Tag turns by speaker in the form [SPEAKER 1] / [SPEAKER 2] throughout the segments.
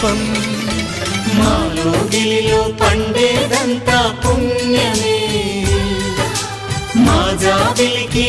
[SPEAKER 1] ప్రతిరూపం
[SPEAKER 2] మాలో గిలిలో పండేదంతా పుణ్యమే. మా జాబిలికి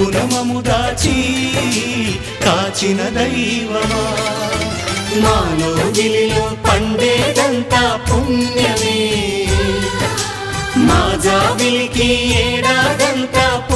[SPEAKER 2] పునమము దాచి కాచిన దైవమా? మాలో గిలిలో పండేదంతా పుణ్యమే. మా జాబిలికి ఏడాదంతా పుణ్యమే